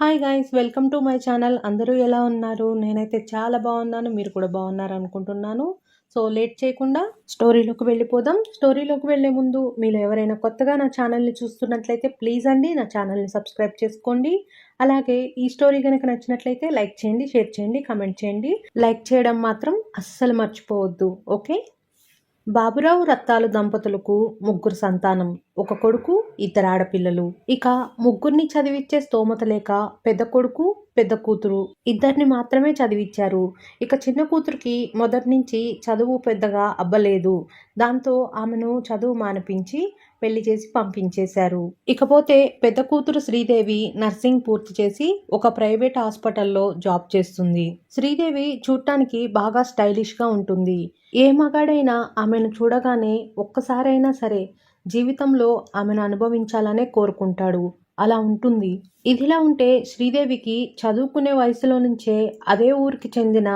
Hi guys welcome to my channel అందరూ ఎలా ఉన్నారు? నేనైతే చాలా బాగున్నాను. మీరు కూడా బాగున్నారు అనుకుంటున్నాను సో లేట్ చేయకుండా స్టోరీలోకి వెళ్ళిపోదాం. స్టోరీలోకి వెళ్ళే ముందు మీరు ఎవరైనా కొత్తగా నా ఛానల్ని చూస్తున్నట్లయితే ప్లీజ్ అండి నా ఛానల్ని సబ్స్క్రైబ్ చేసుకోండి. అలాగే ఈ స్టోరీ కనుక నచ్చినట్లయితే లైక్ చేయండి షేర్ చేయండి కమెంట్ చేయండి. లైక్ చేయడం మాత్రం అస్సలు మర్చిపోవద్దు. ఓకే బాబురావు రత్తాలు దంపతులకు ముగ్గురు సంతానం ఒక కొడుకు ఇద్దరు ఆడపిల్లలు. ఇక ముగ్గురిని చదివిచ్చే స్తోమత లేక పెద్ద కొడుకు పెద్ద కూతురు. ఇద్దరిని మాత్రమే చదివిచ్చారు. ఇక చిన్న కూతురికి మొదటి నుంచి చదువు పెద్దగా అబ్బలేదు. దాంతో ఆమెను చదువు మానిపించి పెళ్ళి చేసి పంపించేశారు. ఇకపోతే పెద్ద కూతురు శ్రీదేవి నర్సింగ్ పూర్తి చేసి ఒక ప్రైవేట్ హాస్పిటల్లో జాబ్ చేస్తుంది. శ్రీదేవి చూడటానికి బాగా స్టైలిష్గా ఉంటుంది. ఏ మగాడైనా ఆమెను చూడగానే ఒక్కసారైనా సరే జీవితంలో ఆమెను అనుభవించాలనే కోరుకుంటాడు. అలా ఉంటుంది. ఇదిలా ఉంటే శ్రీదేవికి చదువుకునే వయసులో నుంచే అదే ఊరికి చెందిన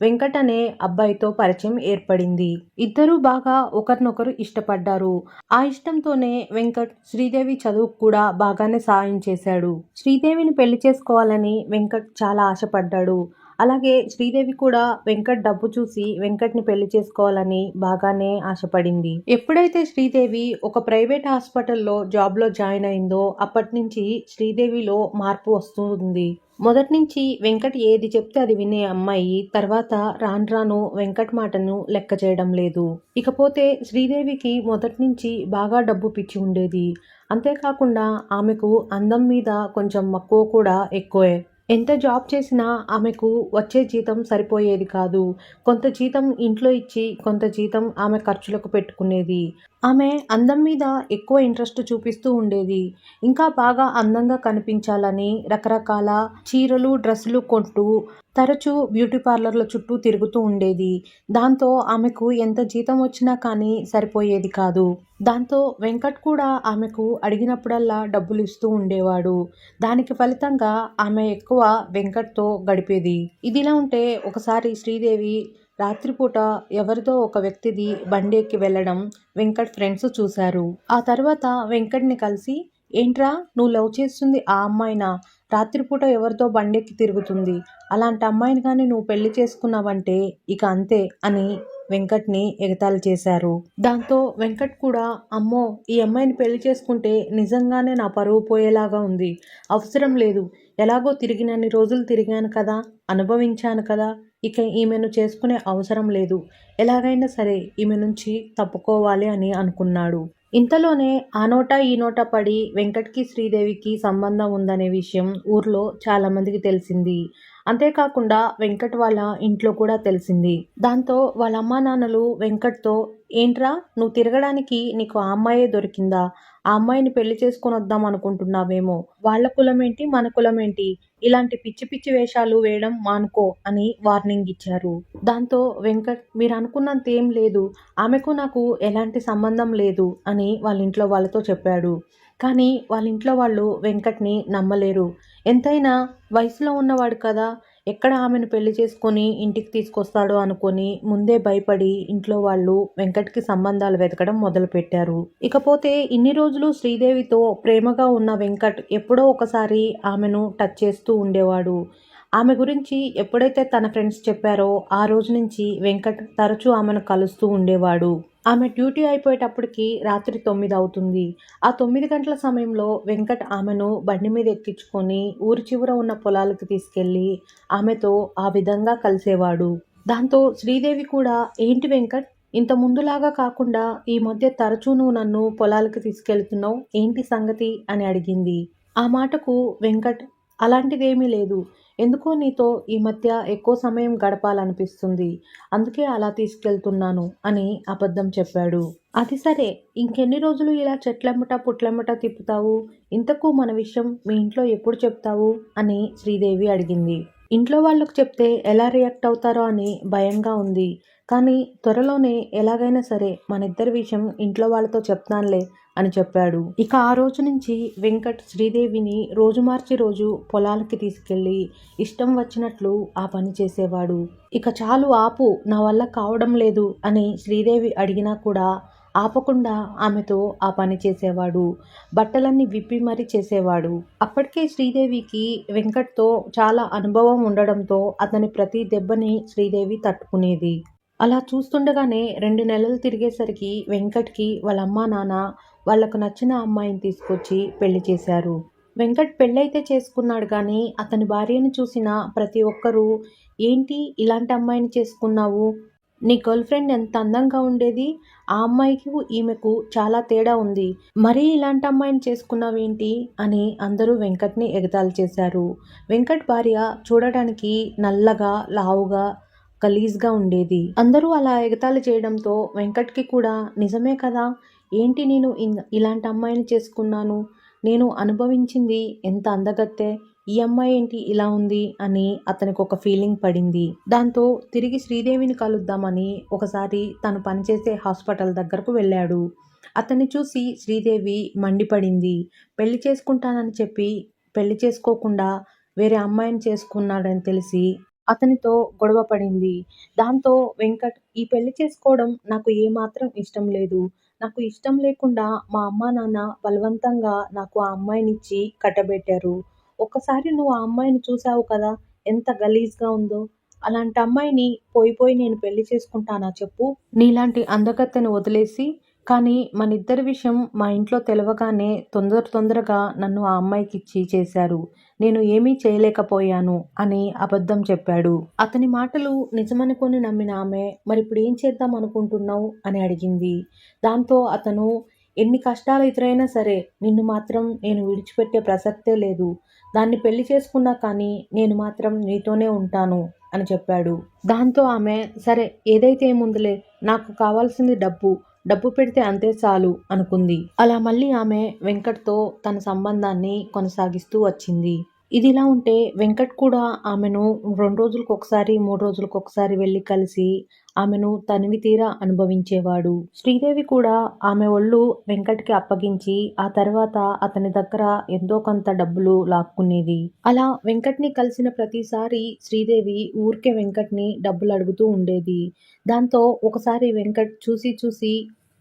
వెంకట్ అనే అబ్బాయితో పరిచయం ఏర్పడింది. ఇద్దరూ బాగా ఒకరినొకరు ఇష్టపడ్డారు. ఆ ఇష్టంతోనే వెంకట్ శ్రీదేవి చదువుకు కూడా బాగానే సాయం చేశాడు. శ్రీదేవిని పెళ్ళి చేసుకోవాలని వెంకట్ చాలా ఆశపడ్డాడు. అలాగే శ్రీదేవి కూడా వెంకట్ డబ్బు చూసి వెంకట్ని పెళ్ళి చేసుకోవాలని బాగానే ఆశపడింది. ఎప్పుడైతే శ్రీదేవి ఒక ప్రైవేట్ హాస్పిటల్లో జాబ్లో జాయిన్ అయిందో అప్పటి నుంచి శ్రీదేవిలో మార్పు వస్తుంది. మొదటి నుంచి వెంకట్ ఏది చెప్తే అది వినే అమ్మాయి తర్వాత రాను రాను వెంకట్ మాటను లెక్క చేయడం లేదు. ఇకపోతే శ్రీదేవికి మొదటి నుంచి బాగా డబ్బు పిచ్చి ఉండేది. అంతేకాకుండా ఆమెకు అందం మీద కొంచెం మక్కువ కూడా ఎక్కువే. ఎంత జాబ్ చేసినా ఆమెకు వచ్చే జీతం సరిపోయేది కాదు. కొంత జీతం ఇంట్లో ఇచ్చి కొంత జీతం ఆమె ఖర్చులకు పెట్టుకునేది. ఆమె అందం మీద ఎక్కువ ఇంట్రెస్ట్ చూపిస్తూ ఉండేది. ఇంకా బాగా అందంగా కనిపించాలని రకరకాల చీరలు డ్రెస్సులు కొంటూ తరచూ బ్యూటీ పార్లర్ల చుట్టూ తిరుగుతూ ఉండేది. దాంతో ఆమెకు ఎంత జీతం వచ్చినా కానీ సరిపోయేది కాదు. దాంతో వెంకట్ కూడా ఆమెకు అడిగినప్పుడల్లా డబ్బులు ఇస్తూ ఉండేవాడు. దానికి ఫలితంగా ఆమె ఎక్కువ వెంకట్తో గడిపేది. ఇదిలా ఉంటే ఒకసారి శ్రీదేవి రాత్రిపూట ఎవరిదో ఒక వ్యక్తిది బండి వెళ్ళడం వెంకట్ ఫ్రెండ్స్ చూశారు. ఆ తర్వాత వెంకట్ని కలిసి ఏంట్రా నువ్వు లవ్ చేస్తుంది ఆ అమ్మాయినా? రాత్రిపూట ఎవరితో బండెక్కి తిరుగుతుంది? అలాంటి అమ్మాయిని కానీ నువ్వు పెళ్ళి చేసుకున్నావంటే ఇక అంతే అని వెంకట్ని ఎగతాళి చేశారు. దాంతో వెంకట్ కూడా అమ్మో ఈ అమ్మాయిని పెళ్ళి చేసుకుంటే నిజంగానే నా పరువు పోయేలాగా ఉంది. అవసరం లేదు. ఎలాగో తిరిగినన్ని రోజులు తిరిగాను కదా అనుభవించాను కదా ఇక ఈమెను చేసుకునే అవసరం లేదు. ఎలాగైనా సరే ఈమె నుంచి తప్పుకోవాలి అని అనుకున్నాడు. ఇంతలోనే ఆ నోట ఈ నోట పడి వెంకట్కి శ్రీదేవికి సంబంధం ఉందనే విషయం ఊర్లో చాలామందికి తెలిసింది. అంతేకాకుండా వెంకట్ వాళ్ళ ఇంట్లో కూడా తెలిసింది. దాంతో వాళ్ళ అమ్మా నాన్నలు వెంకట్తో ఏంట్రా నువ్వు తిరగడానికి నీకు ఆ అమ్మాయే దొరికిందా? ఆ అమ్మాయిని పెళ్ళి చేసుకొని వద్దాం అనుకుంటున్నావేమో? వాళ్ళ కులమేంటి మన కులమేంటి? ఇలాంటి పిచ్చి పిచ్చి వేషాలు వేయడం మానుకో అని వార్నింగ్ ఇచ్చారు. దాంతో వెంకట్ మీరు అనుకున్నంత ఏం లేదు. ఆమెకు నాకు ఎలాంటి సంబంధం లేదు అని వాళ్ళ ఇంట్లో వాళ్ళతో చెప్పాడు. కానీ వాళ్ళ ఇంట్లో వాళ్ళు వెంకట్ని నమ్మలేరు. ఎంతైనా వయసులో ఉన్నవాడు కదా ఎక్కడ ఆమెను పెళ్ళి చేసుకొని ఇంటికి తీసుకొస్తాడో అనుకొని ముందే భయపడి ఇంట్లో వాళ్ళు వెంకట్కి సంబంధాలు వెతకడం మొదలుపెట్టారు. ఇకపోతే ఇన్ని రోజులు శ్రీదేవితో ప్రేమగా ఉన్న వెంకట్ ఎప్పుడో ఒకసారి ఆమెను టచ్ చేస్తూ ఉండేవాడు. ఆమె గురించి ఎప్పుడైతే తన ఫ్రెండ్స్ చెప్పారో ఆ రోజు నుంచి వెంకట్ తరచూ ఆమెను కలుస్తూ ఉండేవాడు. ఆమె డ్యూటీ అయిపోయేటప్పటికి రాత్రి తొమ్మిది అవుతుంది. ఆ తొమ్మిది గంటల సమయంలో వెంకట్ ఆమెను బండి మీద ఎక్కించుకొని ఊరి చివర ఉన్న పొలాలకు తీసుకెళ్ళి ఆమెతో ఆ విధంగా కలిసేవాడు. దాంతో శ్రీదేవి కూడా ఏంటి వెంకట్ ఇంత ముందులాగా కాకుండా ఈ మధ్య తరచూ నువ్వు నన్ను పొలాలకు తీసుకెళ్తున్నావు? ఏంటి సంగతి? అని అడిగింది. ఆ మాటకు వెంకట్ అలాంటిదేమీ లేదు. ఎందుకో నీతో ఈ మధ్య ఎక్కువ సమయం గడపాలనిపిస్తుంది. అందుకే అలా తీసుకెళ్తున్నాను అని అబద్ధం చెప్పాడు. అది సరే. ఇంకెన్ని రోజులు ఇలా చెట్లెమ్మట పుట్లెమ్మట తిప్పుతావు? ఇంతకు మన విషయం మీ ఇంట్లో ఎప్పుడు చెప్తావు? అని శ్రీదేవి అడిగింది. ఇంట్లో వాళ్ళకు చెప్తే ఎలా రియాక్ట్ అవుతారో అని భయంగా ఉంది. కానీ త్వరలోనే ఎలాగైనా సరే మన ఇద్దరి విషయం ఇంట్లో వాళ్ళతో చెప్తానులే. అని చెప్పాడు. ఇక ఆ రోజు నుంచి వెంకట్ శ్రీదేవిని రోజు మార్చి రోజు పొలాలకి తీసుకెళ్ళి ఇష్టం వచ్చినట్లు ఆ పని చేసేవాడు. ఇక చాలు ఆపు నా వల్ల కావడం లేదు అని శ్రీదేవి అడిగినా కూడా ఆపకుండా ఆమెతో ఆ పని చేసేవాడు. బట్టలన్నీ విప్పి మరీ చేసేవాడు. అప్పటికే శ్రీదేవికి వెంకట్తో చాలా అనుభవం ఉండడంతో అతని ప్రతి దెబ్బని శ్రీదేవి తట్టుకునేది. అలా చూస్తుండగానే రెండు నెలలు తిరిగేసరికి వెంకట్కి వాళ్ళ అమ్మా నాన్న వాళ్ళకు నచ్చిన అమ్మాయిని తీసుకొచ్చి పెళ్ళి చేశారు. వెంకట్ పెళ్ళైతే చేసుకున్నాడు కానీ అతని భార్యను చూసిన ప్రతి ఒక్కరూ ఏంటి ఇలాంటి అమ్మాయిని చేసుకున్నావు? నీ గర్ల్ ఫ్రెండ్ ఎంత అందంగా ఉండేది? ఆ అమ్మాయికి ఈమెకు చాలా తేడా ఉంది. మరీ ఇలాంటి అమ్మాయిని చేసుకున్నావేంటి? అని అందరూ వెంకట్ని ఎగతాళి చేశారు. వెంకట్ భార్య చూడడానికి నల్లగా లావుగా గలీజ్గా ఉండేది. అందరూ అలా ఎగతాళి చేయడంతో వెంకట్కి కూడా నిజమే కదా? ఏంటి నేను ఇన్- ఇలాంటి అమ్మాయిని చేసుకున్నాను? నేను అనుభవించింది ఎంత అందగత్తే? ఈ అమ్మాయి ఏంటి ఇలా ఉంది? అని అతనికి ఒక ఫీలింగ్ పడింది. దాంతో తిరిగి శ్రీదేవిని కలుద్దామని ఒకసారి తను పనిచేసే హాస్పిటల్ దగ్గరకు వెళ్ళాడు. అతన్ని చూసి శ్రీదేవి మండిపడింది. పెళ్ళి చేసుకుంటానని చెప్పి పెళ్ళి చేసుకోకుండా వేరే అమ్మాయిని చేసుకున్నాడని తెలిసి అతనితో గొడవ పడింది. దాంతో వెంకట్ ఈ పెళ్ళి చేసుకోవడం నాకు ఏమాత్రం ఇష్టం లేదు. నాకు ఇష్టం లేకుండా మా అమ్మా నాన్న బలవంతంగా నాకు ఆ అమ్మాయినిచ్చి కట్టబెట్టారు. ఒక్కసారి నువ్వు ఆ అమ్మాయిని చూసావు కదా ఎంత గలీజ్గా ఉందో. అలాంటి అమ్మాయిని పోయి పోయి నేను పెళ్ళి చేసుకుంటానా చెప్పు. నీలాంటి అందగత్తెను వదిలేసి కానీ మన ఇద్దరి విషయం మా ఇంట్లో తెలవగానే తొందర తొందరగా నన్ను ఆ అమ్మాయికి ఇచ్చి చేశారు. నేను ఏమీ చేయలేకపోయాను అని అబద్ధం చెప్పాడు. అతని మాటలు నిజమనుకొని నమ్మిన ఆమె మరి ఇప్పుడు ఏం చేద్దాం అనుకుంటున్నావు? అని అడిగింది. దాంతో అతను ఎన్ని కష్టాలు ఎదురైనా సరే నిన్ను మాత్రం నేను విడిచిపెట్టే ప్రసక్తే లేదు. దాన్ని పెళ్ళి చేసుకున్నా కానీ నేను మాత్రం నీతోనే ఉంటాను అని చెప్పాడు. దాంతో ఆమె సరే ఏదైతే ఏముందిలే నాకు కావాల్సింది డబ్బు. డబ్బు పెడితే అంతే చాలు అనుకుంది. అలా మళ్ళీ ఆమె వెంకట్తో తన సంబంధాన్ని కొనసాగిస్తూ వచ్చింది. ఇది ఇలా ఉంటే వెంకట్ కూడా ఆమెను రెండు రోజులకు ఒకసారి మూడు రోజులకు ఒకసారి వెళ్ళి కలిసి ఆమెను తనివి తీరా అనుభవించేవాడు. శ్రీదేవి కూడా ఆమె ఒళ్ళు వెంకట్కి అప్పగించి ఆ తర్వాత అతని దగ్గర ఎంతో కొంత డబ్బులు లాక్కునేది. అలా వెంకట్ని కలిసిన ప్రతిసారి శ్రీదేవి ఊరికే వెంకట్ని డబ్బులు అడుగుతూ ఉండేది. దాంతో ఒకసారి వెంకట్ చూసి చూసి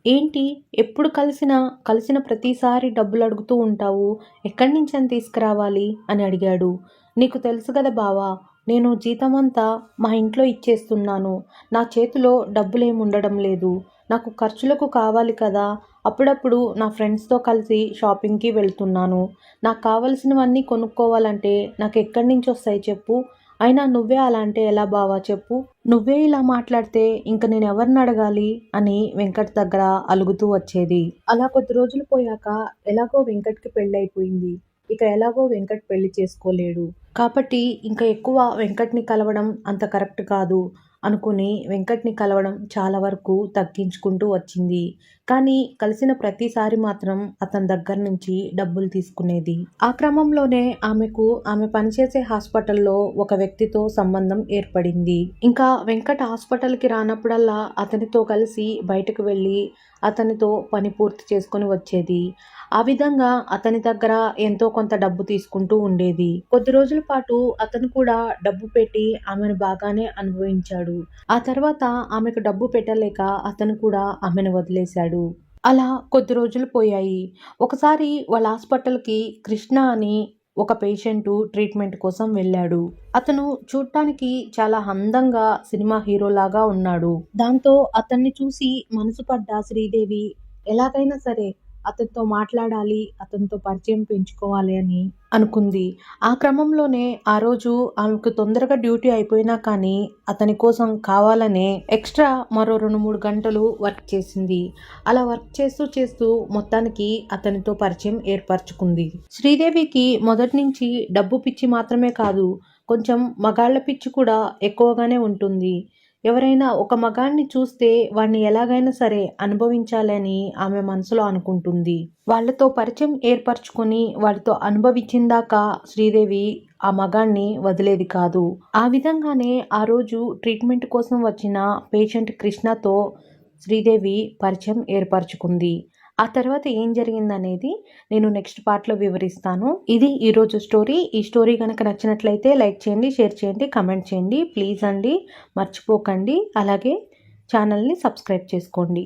ఏంటి? ఎప్పుడు కలిసినా కలిసిన ప్రతిసారి డబ్బులు అడుగుతూ ఉంటావు. ఎక్కడి నుంచి అని తీసుకురావాలి? అని అడిగాడు. నీకు తెలుసు కదా బావా నేను జీతమంతా మా ఇంట్లో ఇచ్చేస్తున్నాను. నా చేతిలో డబ్బులేమి ఉండడం లేదు. నాకు ఖర్చులకు కావాలి కదా. అప్పుడప్పుడు నా ఫ్రెండ్స్తో కలిసి షాపింగ్కి వెళ్తున్నాను. నాకు కావలసినవన్నీ కొనుక్కోవాలంటే నాకు ఎక్కడి నుంచి వస్తాయి చెప్పు. అయినా నువ్వే అలా అంటే ఎలా బావా చెప్పు? నువ్వే ఇలా మాట్లాడితే ఇంక నేను ఎవరిని అడగాలి? అని వెంకట్ దగ్గర అలుగుతూ వచ్చేది. అలా కొద్ది రోజులు పోయాక ఎలాగో వెంకట్కి పెళ్ళైపోయింది. ఇక ఎలాగో వెంకట్ పెళ్ళి చేసుకోలేడు. కాబట్టి ఇంకా ఎక్కువ వెంకట్ని కలవడం అంత కరెక్ట్ కాదు. అనుకుని వెంకట్ని కలవడం చాలా వరకు తగ్గించుకుంటూ వచ్చింది. కానీ కలిసిన ప్రతిసారి మాత్రం అతని దగ్గర నుంచి డబ్బులు తీసుకునేది. ఆ క్రమంలోనే ఆమెకు ఆమె పనిచేసే హాస్పిటల్లో ఒక వ్యక్తితో సంబంధం ఏర్పడింది. ఇంకా వెంకట్ హాస్పిటల్కి రానప్పుడల్లా అతనితో కలిసి బయటకు వెళ్ళి అతనితో పని పూర్తి చేసుకొని వచ్చేది. ఆ విధంగా అతని దగ్గర ఎంతో కొంత డబ్బు తీసుకుంటూ ఉండేది. కొద్ది రోజుల పాటు అతను కూడా డబ్బు పెట్టి ఆమెను బాగానే అనుభవించాడు. ఆ తర్వాత ఆమెకు డబ్బు పెట్టలేక అతను కూడా ఆమెను వదిలేశాడు. అలా కొద్ది రోజులు పోయాయి. ఒకసారి వాళ్ళ హాస్పిటల్కి కృష్ణ అని ఒక పేషెంట్ ట్రీట్మెంట్ కోసం వెళ్ళాడు. అతను చూడటానికి చాలా అందంగా సినిమా హీరోలాగా ఉన్నాడు. దాంతో అతన్ని చూసి మనసు పడ్డ శ్రీదేవి ఎలాగైనా సరే అతనితో మాట్లాడాలి అతనితో పరిచయం పెంచుకోవాలి అని అనుకుంది. ఆ క్రమంలోనే ఆ రోజు ఆమెకు తొందరగా డ్యూటీ అయిపోయినా కానీ అతని కోసం కావాలనే ఎక్స్ట్రా మరో రెండు మూడు గంటలు వర్క్ చేసింది. అలా వర్క్ చేస్తూ చేస్తూ మొత్తానికి అతనితో పరిచయం ఏర్పరచుకుంది. శ్రీదేవికి మొదటి నుంచి డబ్బు పిచ్చి మాత్రమే కాదు కొంచెం మగాళ్ళ పిచ్చి కూడా ఎక్కువగానే ఉంటుంది. ఎవరైనా ఒక మగాన్ని చూస్తే వాడిని ఎలాగైనా సరే అనుభవించాలని ఆమె మనసులో అనుకుంటుంది. వాళ్ళతో పరిచయం ఏర్పరచుకొని వాడితో అనుభవించిందాక శ్రీదేవి ఆ మగాన్ని వదిలేది కాదు. ఆ విధంగానే ఆ రోజు ట్రీట్మెంట్ కోసం వచ్చిన పేషెంట్ కృష్ణతో శ్రీదేవి పరిచయం ఏర్పరచుకుంది. ఆ తర్వాత ఏం జరిగిందనేది నేను నెక్స్ట్ పార్ట్లో వివరిస్తాను. ఇది ఈరోజు స్టోరీ. ఈ స్టోరీ కనుక నచ్చినట్లయితే లైక్ చేయండి షేర్ చేయండి కమెంట్ చేయండి. ప్లీజ్ అండి మర్చిపోకండి. అలాగే ఛానల్ని సబ్స్క్రైబ్ చేసుకోండి.